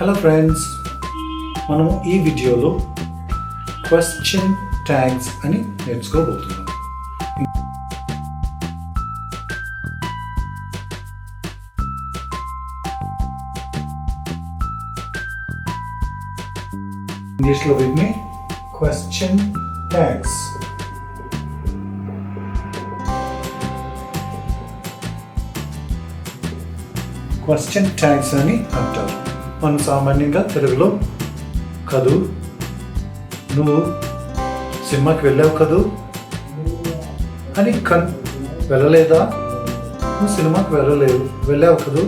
Hello friends మనం ఈ వీడియోలో క్వశ్చన్ ట్యాగ్స్ అని నేర్చుకోబోతున్నాం. ఇంగ్లీష్లో వీటిని క్వశ్చన్ ట్యాగ్స్ క్వశ్చన్ ట్యాగ్స్ అని అంటారు. మనం సామాన్యంగా తెలుగులో కదూ నువ్వు సినిమాకి వెళ్ళావు కదూ? అని కన్ వెళ్ళలేదా? నువ్వు సినిమాకి వెళ్ళలేవు వెళ్ళావు కదూ?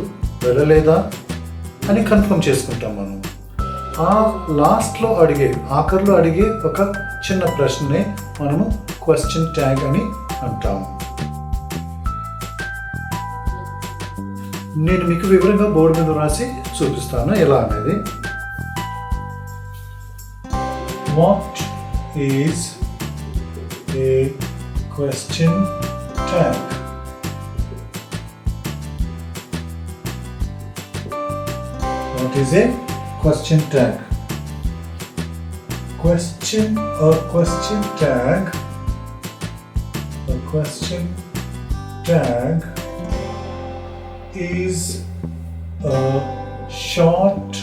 వెళ్ళలేదా? అని కన్ఫర్మ్ చేసుకుంటాం మనం. ఆ లాస్ట్లో అడిగే ఆఖరిలో అడిగే ఒక చిన్న ప్రశ్ననే మనము క్వశ్చన్ ట్యాగ్ అని అంటాము నేను మీకు వివరంగా బోర్డు మీద రాసి చూపిస్తాను ఎలా అనేది what is a question tag what is a question tag question or question tag a question tag is a short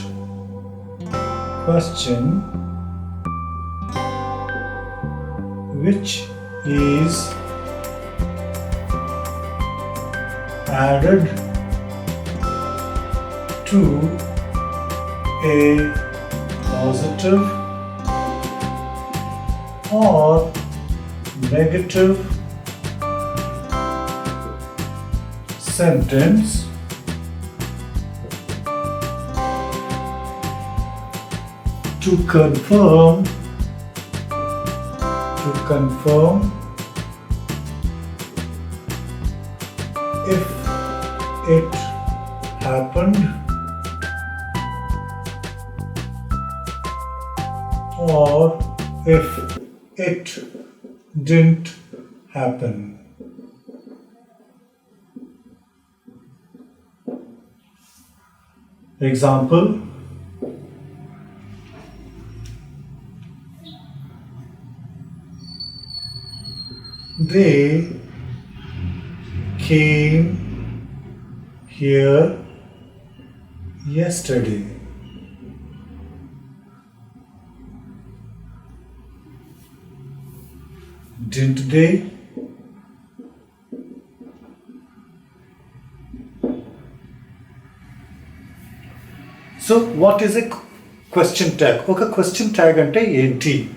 question which is added to a positive or negative sentence to confirm to confirm if it happened or if it didn't happen. Example they came here yesterday. Didn't they? So, what is a question tag? Okay, question tag ante enti.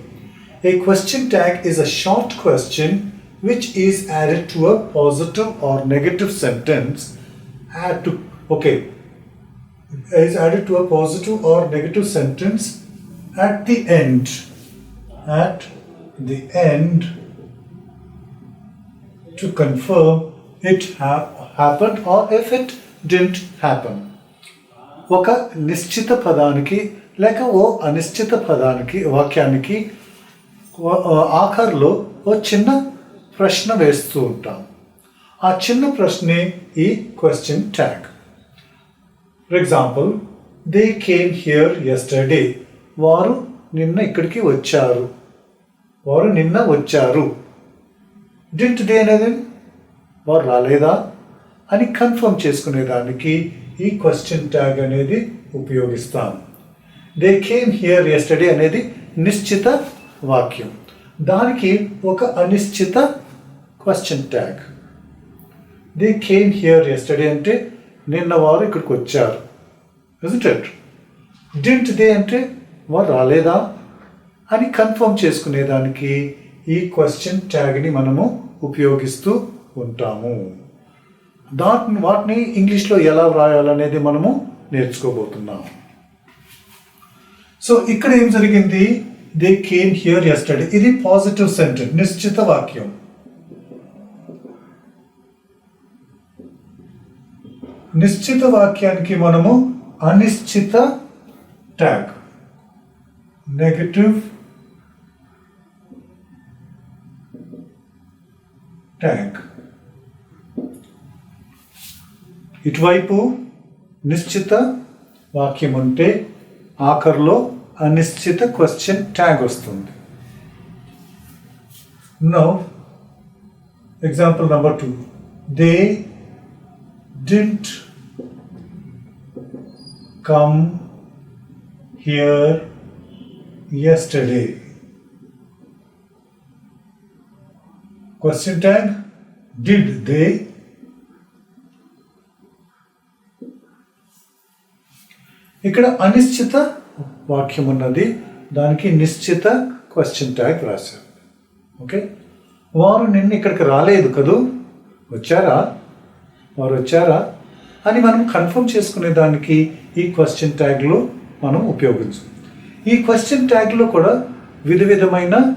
A question tag is a short question which is added to a positive or negative sentence add to okay is added to a positive or negative sentence at the end at the end to confirm it ha- happened or if it didn't happen ఒక నిశ్చిత పదానికి లేక ఓ అనిశ్చిత పదానికి వాక్యానికి ఓ- ఆ ఆఖరిలో ఓ చిన్న ప్రశ్న వేస్తూ ఉంటాం. ఆ చిన్న ప్రశ్నే ఈ question tag for example they came here yesterday వారు నిన్న ఇక్కడికి వచ్చారు. వారు నిన్న వచ్చారు. డింట్ దే అనేది వారు రాలేదా? అని కన్ఫర్మ్ చేసుకునేదానికి ఈ క్వశ్చన్ ట్యాగ్ అనేది ఉపయోగిస్తాం. దే కేమ్ హియర్ ఎస్టర్డే అనేది నిశ్చిత వాక్యం. దానికి ఒక అనిశ్చిత question tag they came here yesterday అంటే నిన్న వారు ఇక్కడికి వచ్చారు. ఇట్ డింట్ దే అంటే వారు రాలేదా? అని కన్ఫర్మ్ చేసుకునేదానికి ఈ క్వశ్చన్ ట్యాగ్ని మనము ఉపయోగిస్తూ ఉంటాము. దాని వాటిని ఇంగ్లీష్లో ఎలా వ్రాయాలనేది మనము నేర్చుకోబోతున్నాం. సో ఇక్కడ ఏం జరిగింది? దే కేమ్ హియర్ ఎస్టర్డే ఇది పాజిటివ్ సెంటెన్స్ నిశ్చిత వాక్యం. నిశ్చిత వాక్యానికి మనము అనిశ్చిత ట్యాగ్. Negative tag. ఇటువైపు నిశ్చిత వాక్యం ఉంటే ఆఖరిలో అనిశ్చిత క్వశ్చన్ ట్యాగ్ వస్తుంది. No example number two they didn't come here yesterday. Question tag Did they? ఇక్కడ అనిశ్చిత వాక్యం ఉన్నది దానికి నిశ్చిత క్వశ్చన్ ట్యాగ్ రాశారు ఓకే వారు నిన్న ఇక్కడికి రాలేదు కదూ వచ్చారా వారు వచ్చారా? అని మనం కన్ఫర్మ్ చేసుకునే దానికి ఈ క్వశ్చన్ ట్యాగ్లో మనం ఉపయోగించు. ఈ క్వశ్చన్ ట్యాగ్లో కూడా విధ విధమైన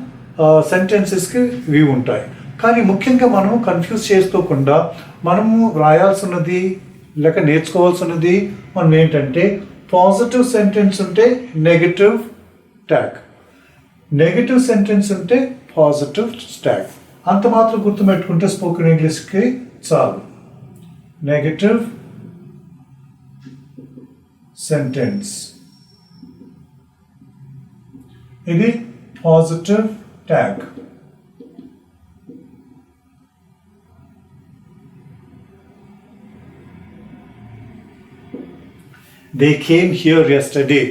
సెంటెన్సెస్కి ఇవి ఉంటాయి. కానీ ముఖ్యంగా మనం కన్ఫ్యూజ్ చేసుకోకుండా మనము రాయాల్సినది లేక నేర్చుకోవాల్సినది మనం ఏంటంటే పాజిటివ్ సెంటెన్స్ ఉంటే నెగటివ్ ట్యాగ్. నెగటివ్ సెంటెన్స్ ఉంటే పాజిటివ్ ట్యాగ్. అంత మాత్రం గుర్తుపెట్టుకుంటే స్పోకెన్ ఇంగ్లీష్కి చాలు. నెగటివ్ సెంటెన్స్ ఇది positive tag they came here yesterday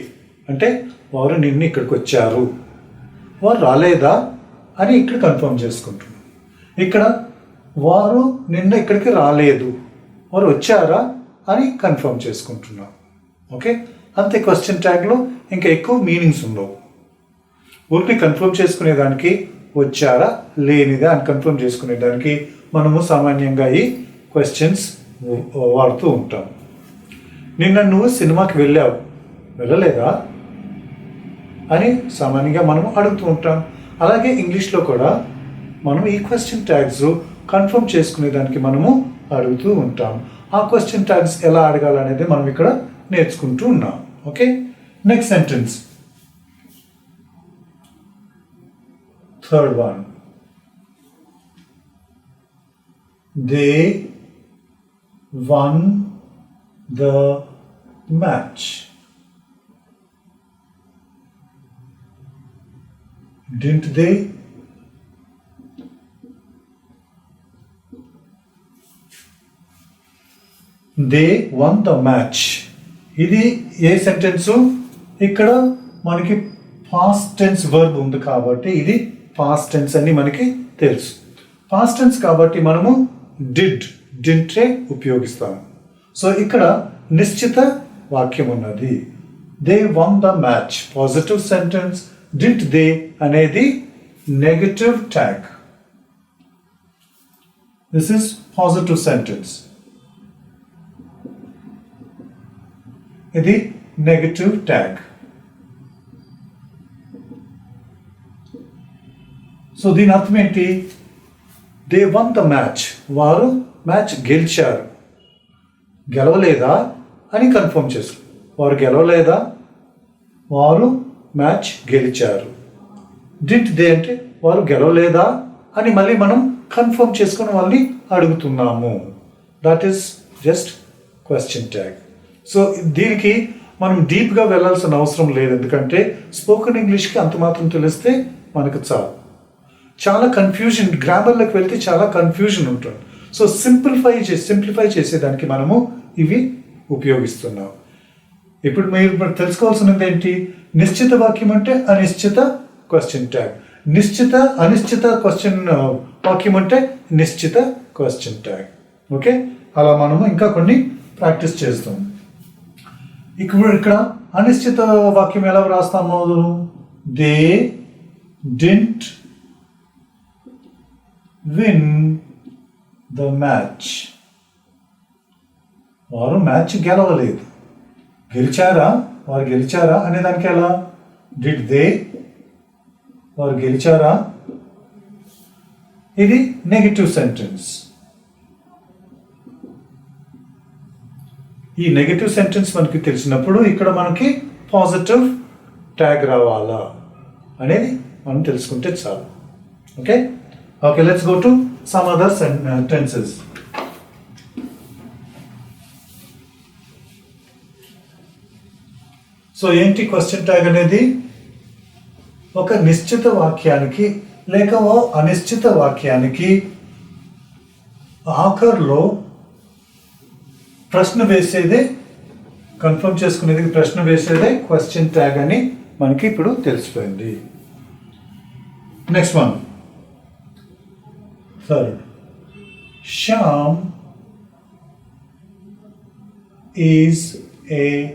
అంటే వారు నిన్న ఇక్కడికి వచ్చారు. వారు రాలేదా అని ఇక్కడ కన్ఫర్మ్ చేసుకుంటున్నాం. ఇక్కడ వారు నిన్న ఇక్కడికి రాలేదు. వారు వచ్చారా అని కన్ఫర్మ్ చేసుకుంటున్నాం. ఓకే అంతే క్వశ్చన్ ట్యాగ్లో ఇంకా ఎక్కువ మీనింగ్స్ ఉండవు. ఊరికి కన్ఫర్మ్ చేసుకునేదానికి వచ్చారా లేనిదా అని కన్ఫర్మ్ చేసుకునేదానికి మనము సామాన్యంగా ఈ క్వశ్చన్స్ వాడుతూ ఉంటాం. నిన్న నువ్వు సినిమాకి వెళ్ళావు. వెళ్ళలేదా? అని సామాన్యంగా మనం అడుగుతూ ఉంటాం. అలాగే ఇంగ్లీష్లో కూడా మనం ఈ క్వశ్చన్ ట్యాగ్స్ కన్ఫర్మ్ చేసుకునేదానికి మనము అడుగుతూ ఉంటాం. ఆ క్వశ్చన్ ట్యాగ్స్ ఎలా అడగాలనేది మనం ఇక్కడ నేర్చుకుంటూ ఉన్నాం. Okay next sentence third one they won the match Didn't they? They won the match. ఇది ఏ సెంటెన్సు? ఇక్కడ మనకి పాస్ట్ టెన్స్ వర్బ్ ఉంది కాబట్టి ఇది పాస్ట్ టెన్స్ అని మనకి తెలుసు. పాస్ట్ టెన్స్ కాబట్టి మనము డిడ్ డింట్రే ఉపయోగిస్తాము. సో ఇక్కడ నిశ్చిత వాక్యం ఉన్నది. They won the match positive sentence డిట్ they అనేది negative tag this is positive sentence ఇది నెగటివ్ ట్యాగ్ సో దీని అర్థం ఏంటి? దే వన్ ద మ్యాచ్ వారు మ్యాచ్ గెలిచారు. గెలవలేదా అని కన్ఫర్మ్ చేసు వారు గెలవలేదా? వారు మ్యాచ్ గెలిచారు. డింట్ దే అంటే వారు గెలవలేదా అని మళ్ళీ మనం కన్ఫర్మ్ చేసుకుని వాళ్ళని అడుగుతున్నాము. That is just question tag so దీనికి మనం డీప్గా వెళ్ళాల్సిన అవసరం లేదు. ఎందుకంటే స్పోకెన్ ఇంగ్లీష్కి అంత మాత్రం తెలిస్తే మనకు చాలు. చాలా కన్ఫ్యూజన్ గ్రామర్లోకి వెళ్తే చాలా కన్ఫ్యూజన్ ఉంటుంది. సో సింప్లిఫై చేసి సింప్లిఫై చేసేదానికి మనము ఇవి ఉపయోగిస్తున్నాం. ఇప్పుడు మీరు ఇప్పుడు తెలుసుకోవాల్సినది ఏంటి? నిశ్చిత వాక్యం అంటే అనిశ్చిత క్వశ్చన్ ట్యాగ్ నిశ్చిత అనిశ్చిత క్వశ్చన్ వాక్యం అంటే నిశ్చిత క్వశ్చన్ ట్యాగ్ ఓకే? అలా మనము ఇంకా కొన్ని ప్రాక్టీస్ చేస్తాం. ఇప్పుడు ఇక్కడ అనిశ్చిత వాక్యం ఎలా వ్రాస్తాము they didn't win the match. వారు మ్యాచ్ గెలవలేదు. గెలిచారా? వారు గెలిచారా? అనే దానికి ఎలా? డిడ్ దే వారు గెలిచారా? ఇది నెగిటివ్ సెంటెన్స్ ఈ నెగటివ్ సెంటెన్స్ మనకి తెలిసినప్పుడు ఇక్కడ మనకి పాజిటివ్ ట్యాగ్ రావాలా అనేది మనం తెలుసుకుంటే చాలు. Okay okay let's go to some other tenses so ఏంటి క్వశ్చన్ ట్యాగ్ అనేది? ఒక నిశ్చిత వాక్యానికి లేక ఓ అనిశ్చిత వాక్యానికి ఆఖర్లో ప్రశ్న వేసేదే కన్ఫర్మ్ చేసుకునేది ప్రశ్న వేసేదే క్వశ్చన్ ట్యాగ్ అని మనకి ఇప్పుడు తెలిసిపోయింది. Next one third Shyam is a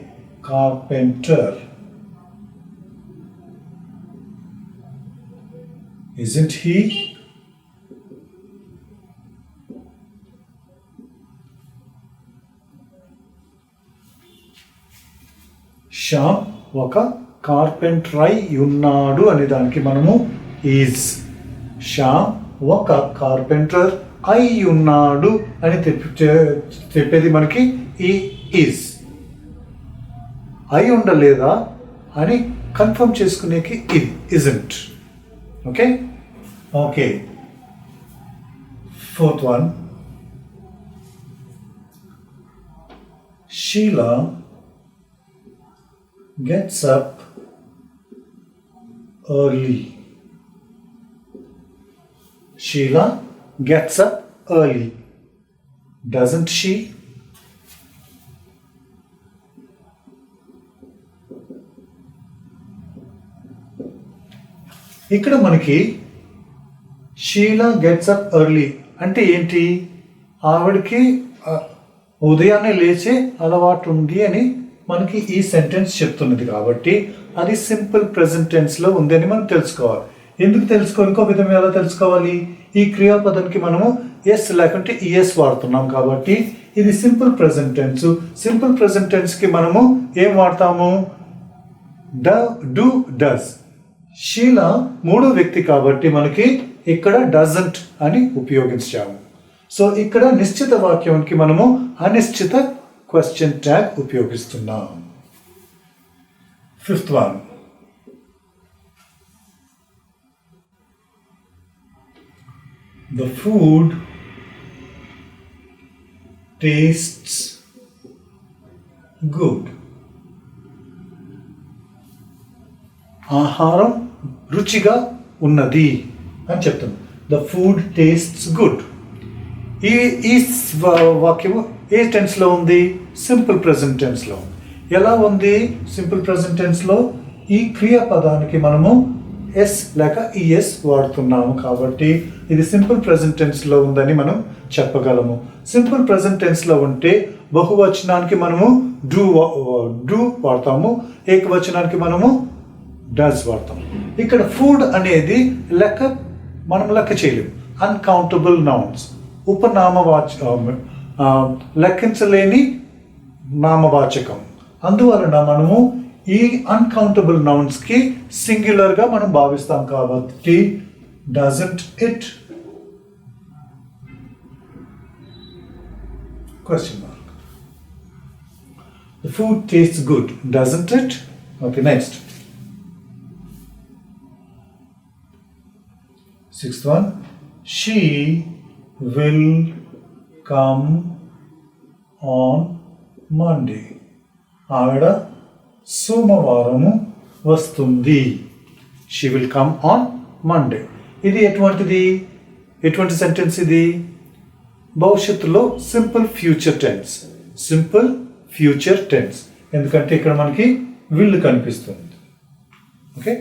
carpenter Isn't he? Shyam ఒక కార్పెంటర్ అయి ఉన్నాడు అనే దానికి మనము ఈజ్. శ్యామ్ ఒక కార్పెంటర్ అయి ఉన్నాడు అని తెప్పి చెప్పేది మనకి ఈ ఈజ్. అయి ఉండలేదా అని కన్ఫర్మ్ చేసుకునేకి ఇది isn't okay? Okay. Fourth one. Sheela gets up early. Sheila gets up early. Doesn't she? ఇక్కడ మనకి షీలా గెట్స్ అప్ ఎర్లీ అంటే ఏంటి ఆవిడకి ఉదయాన్నే లేచే అలవాటు ఉంది అని మనకి ఈ సెంటెన్స్ చెప్తున్నది కాబట్టి అది సింపుల్ ప్రెసెంట్ టెన్స్లో ఉందని మనం తెలుసుకోవాలి. ఎందుకు తెలుసుకోవాలి? ఇంకో విధం ఎలా తెలుసుకోవాలి? ఈ క్రియాపదానికి మనము ఎస్ లేకుంటే ఈఎస్ వాడుతున్నాం కాబట్టి ఇది simple present tense simple present టెన్స్కి మనము ఏం వాడతాము? డ డూ డస్ షీల మూడో వ్యక్తి కాబట్టి మనకి ఇక్కడ డజంట్ అని ఉపయోగించాము. సో ఇక్కడ నిశ్చిత వాక్యానికి మనము అనిశ్చిత question tag ఉపయోగిస్తున్నాం. Fifth one the food tastes good ఆహారం రుచిగా ఉన్నది అని చెప్తాం ద ఫుడ్ టేస్ట్స్ గుడ్ ఈ ఈ వాక్యము ఏ టెన్స్లో ఉంది? సింపుల్ ప్రజెంట్ టెన్స్లో ఎలా ఉంది? సింపుల్ ప్రజెంట్ టెన్స్లో ఈ క్రియాపదానికి మనము ఎస్ లేక ఈఎస్ వాడుతున్నాము కాబట్టి ఇది సింపుల్ ప్రజెంట్ టెన్స్లో ఉందని మనం చెప్పగలము. సింపుల్ ప్రజెంట్ టెన్స్లో ఉంటే బహువచనానికి మనము డూ డూ వాడతాము. ఏకవచనానికి మనము డస్ వాడతాం ఇక్కడ ఫుడ్ అనేది లెక్క మనం లెక్క చేయలేము. అన్కౌంటబుల్ నౌన్స్ ఉపనామ వాచ లెక్కించలేని నామవాచకం. అందువలన మనము ఈ అన్కౌంటబుల్ నౌన్స్కి సింగ్యులర్గా మనం భావిస్తాం కాబట్టి doesn't it question mark the food taste good doesn't it okay next sixth one she will come on Monday ఆవిడ సోమవారము వస్తుంది. She will come on Monday ఇది ఎటువంటిది? ఎటువంటి సెంటెన్స్ ఇది? భవిష్యత్తులో simple future tense simple future tense ఎందుకంటే ఇక్కడ మనకి విల్ కనిపిస్తుంది. ఓకే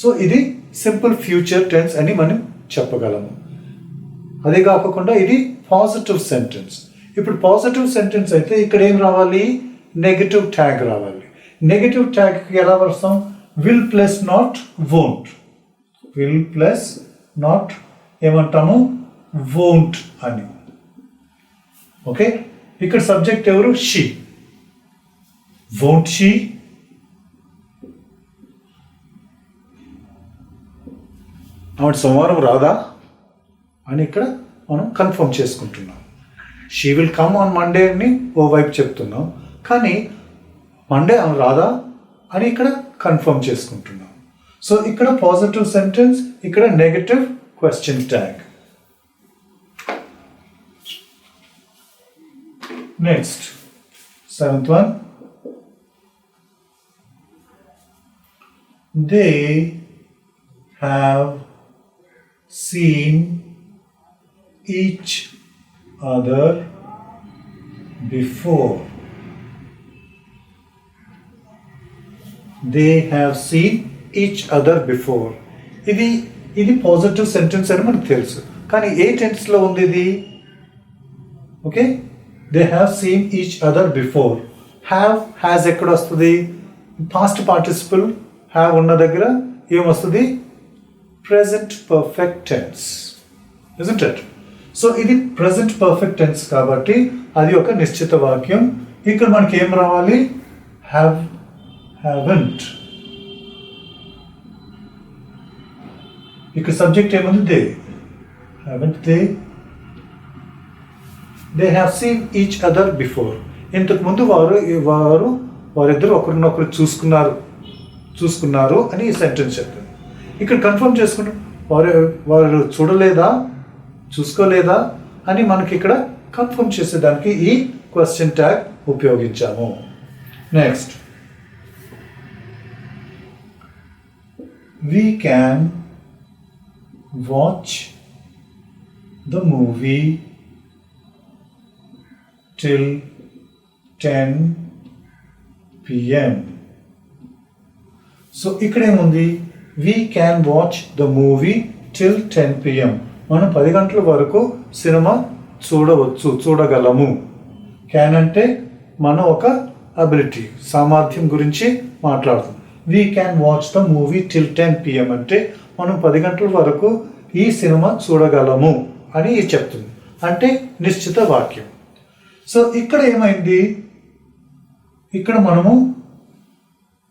సో ఇది సింపుల్ ఫ్యూచర్ టెన్స్ అని మనం చెప్పగలము. అదే కాకుండా ఇది పాజిటివ్ సెంటెన్స్ ఇప్పుడు పాజిటివ్ సెంటెన్స్ అయితే ఇక్కడ ఏం రావాలి? నెగటివ్ ట్యాగ్ రావాలి. నెగటివ్ ట్యాగ్కి ఎలా వస్తాం will plus not won't will plus not ఏమంటాము? వోంట్ అని. ఓకే ఇక్కడ సబ్జెక్ట్ ఎవరు? షీ వోంట్ షీ ఆవిడ సోమవారం రాదా? అని ఇక్కడ మనం కన్ఫర్మ్ చేసుకుంటున్నాం. She will come on Monday అని ఓ వైపు చెప్తున్నాం. కానీ మండే ఆమె రాదా అని ఇక్కడ కన్ఫర్మ్ చేసుకుంటున్నాం. సో ఇక్కడ పాజిటివ్ సెంటెన్స్ ఇక్కడ negative question tag next seventh one they have seen each other before. They have seen each other before ఇది ఇది పాజిటివ్ సెంటెన్స్ అని మనకు తెలుసు. కానీ ఏ టెన్స్లో ఉంది ఇది? Okay they have seen each other before have has ఎక్కడ వస్తుంది? పాస్ట్ పార్టిసిపల్ హ్యావ్ ఉన్న దగ్గర ఏమొస్తుంది present perfect tense it so ఇది ప్రజెంట్ పర్ఫెక్ట్ టెన్స్ కాబట్టి అది ఒక నిశ్చిత వాక్యం. ఇక్కడ మనకి ఏం రావాలి? హ్యావ్ హ్యావెంట్ ఇక్కడ సబ్జెక్ట్ ఏముంది? They haven't they they have seen each other before ఇంతకు ముందు వారు వారు వారిద్దరు ఒకరినొకరు చూసుకున్నారు చూసుకున్నారు అని ఈ సెంటెన్స్ చెప్తుంది. ఇక్కడ కన్ఫర్మ్ చేసుకుంటాం వారు వారు చూడలేదా? చూసుకోలేదా అని మనకి ఇక్కడ కన్ఫర్మ్ చేసేదానికి ఈ క్వశ్చన్ ట్యాగ్ ఉపయోగించాము. Next we can watch the movie till 10 pm. So ఇక్కడ ఏముంది we can watch the movie till ten PM మనం పది గంటల వరకు సినిమా చూడవచ్చు చూడగలము. క్యాన్ అంటే మన ఒక అబిలిటీ సామర్థ్యం గురించి మాట్లాడుతుంది we can watch the movie till ten PM అంటే మనం పది గంటల వరకు ఈ సినిమా చూడగలము అని ఇది చెప్తుంది. అంటే నిశ్చిత వాక్యం. సో ఇక్కడ ఏమైంది? ఇక్కడ మనము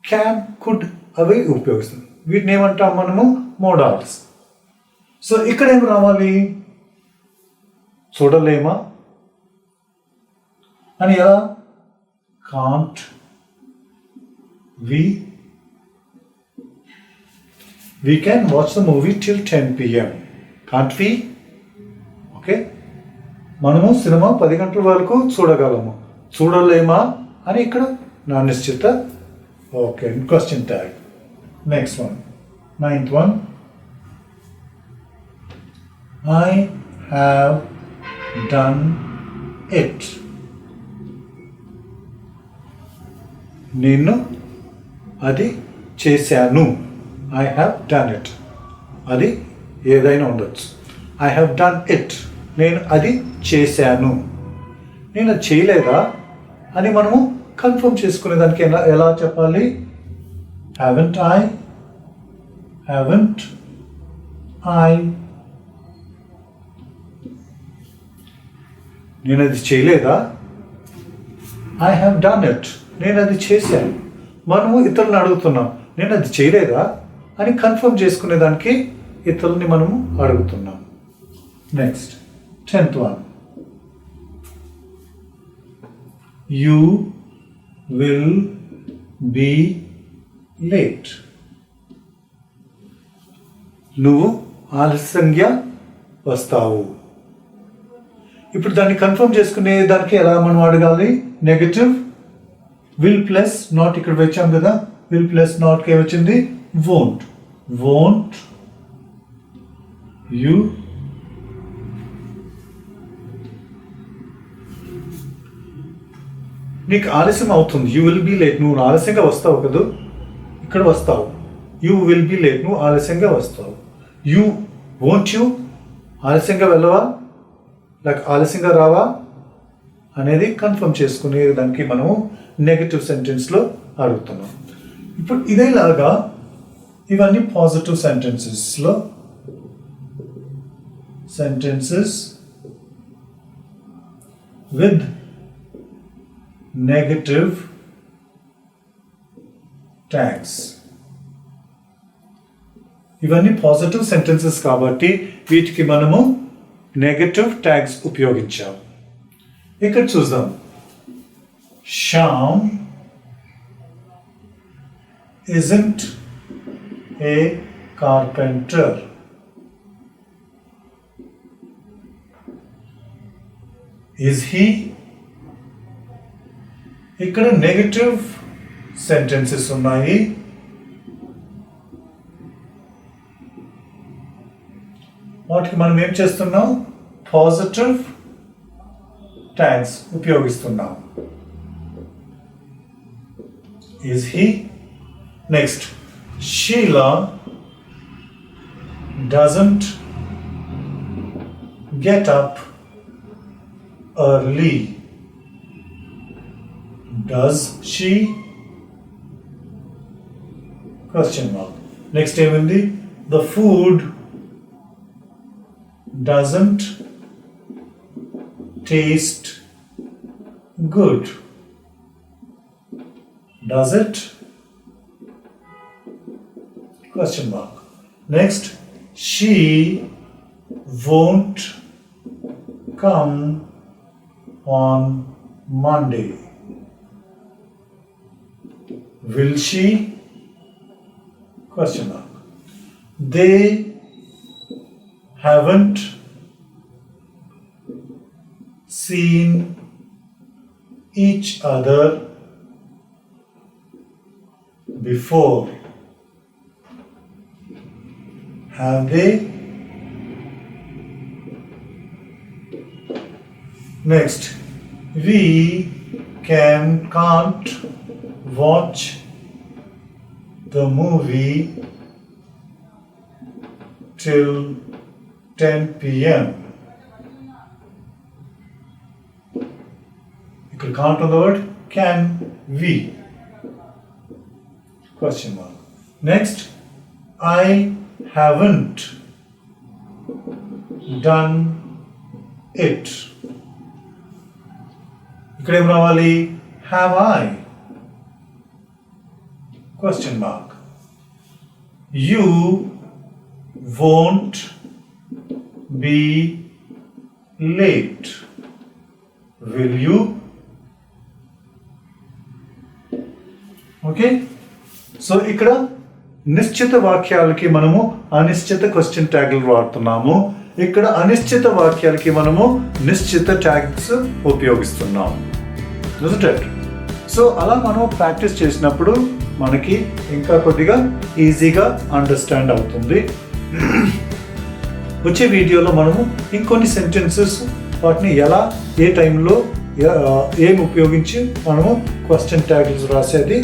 క్యాన్ కుడ్ అవి ఉపయోగిస్తుంది వీటిని ఏమంటాం మనము? మోడాల్స్ సో ఇక్కడ ఏం రావాలి? చూడలేమా? అని ఎలా? Can't we we can watch the movie till 10 pm can't we? Okay మనము సినిమా పది గంటల వరకు చూడగలము. చూడలేమా? అని ఇక్కడ నా నిశ్చిత okay question tag next one ninth one I have done it నేను అది చేశాను. ఐ హ్యావ్ డన్ ఇట్ అది ఏదైనా ఉండొచ్చు. ఐ హ్యావ్ డన్ ఇట్ నేను అది చేశాను. నేను అది చేయలేదా అని మనము కన్ఫర్మ్ చేసుకునే దానికి ఎలా ఎలా చెప్పాలి? హ్యావెంట్ ఐ హ్యావెంట్ ఐ నేను అది చేయలేదా? ఐ హ్యావ్ డన్ ఇట్ నేను అది చేశాను. మనము ఇతరులను అడుగుతున్నాం. నేను అది చేయలేదా? అని కన్ఫర్మ్ చేసుకునే దానికి ఇతరులని మనము అడుగుతున్నాం. Next tenth one you will be late నువ్వు ఆలస్యంగా వస్తావు. ఇప్పుడు దాన్ని కన్ఫర్మ్ చేసుకునే దానికి ఎలా మనం అడగాలి? నెగటివ్ విల్ ప్లస్ నాట్ ఇక్కడ వచ్చాం కదా విల్ ప్లస్ నాట్ కే వచ్చింది వోంట్ వోంట్ you నీకు ఆలస్యం అవుతుంది. యూ విల్ బీ లేట్ నువ్వు ఆలస్యంగా వస్తావు కదా. ఇక్కడ వస్తావు. యూ విల్ బీ లేట్ నువ్వు ఆలస్యంగా వస్తావు. యూ వోంట్ యూ ఆలస్యంగా వెళ్ళవా? నాకు ఆలస్యంగా రావా అనేది కన్ఫర్మ్ చేసుకునే దానికి మనము నెగటివ్ సెంటెన్స్లో అడుగుతున్నాం. ఇప్పుడు ఇదేలాగా ఇవన్నీ పాజిటివ్ సెంటెన్సెస్లో సెంటెన్సెస్ విత్ నెగటివ్ ట్యాగ్స్ ఇవన్నీ పాజిటివ్ సెంటెన్సెస్ కాబట్టి వీటికి మనము నెగటివ్ ట్యాగ్స్ ఉపయోగించాం ఇక్కడ చూద్దాం Shyam isn't a carpenter. Is he? ఇక్కడ నెగటివ్ సెంటెన్సెస్ ఉన్నాయి వాటికి మనం ఏం చేస్తున్నాం positive tags ఉపయోగిస్తున్నాం is he next Sheela doesn't get up early. Does she? Question mark. Next ఏమైంది The food doesn't taste good. Does it? Question mark. Next, she won't come on Monday. Will she? Question mark. They haven't seen each other before. Have they? Next, we can can't watch the movie till 10 p.m. ఇక్కడ can't on the word can we question mark next i haven't done it ఇక్కడ ఏం రావాలి have I question mark you won't be late Will you okay so ఇక్కడ నిశ్చిత వాక్యాలకి మనము అనిశ్చిత question ట్యాగ్లు వాడుతున్నాము. ఇక్కడ అనిశ్చిత వాక్యాలకి మనము నిశ్చిత ట్యాగ్స్ ఉపయోగిస్తున్నాము. సో అలా మనం ప్రాక్టీస్ చేసినప్పుడు మనకి ఇంకా కొద్దిగా ఈజీగా అండర్స్టాండ్ అవుతుంది. వచ్చే వీడియోలో మనము ఇంకొన్ని సెంటెన్సెస్ వాటిని ఎలా ఏ టైంలో ఏం ఉపయోగించి మనము క్వశ్చన్ ట్యాగ్స్ రాసేది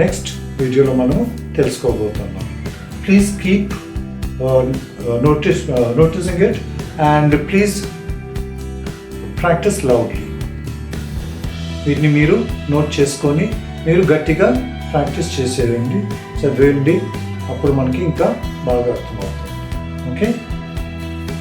నెక్స్ట్ వీడియోలో మనము తెలుసుకోబోతున్నాం. Please keep notice noticing it and please practise loudly వీటిని మీరు నోట్ చేసుకొని మీరు గట్టిగా ప్రాక్టీస్ చేసేయండి. చదివేయండి. అప్పుడు మనకి ఇంకా బాగా అర్థమవుతుంది. ఓకే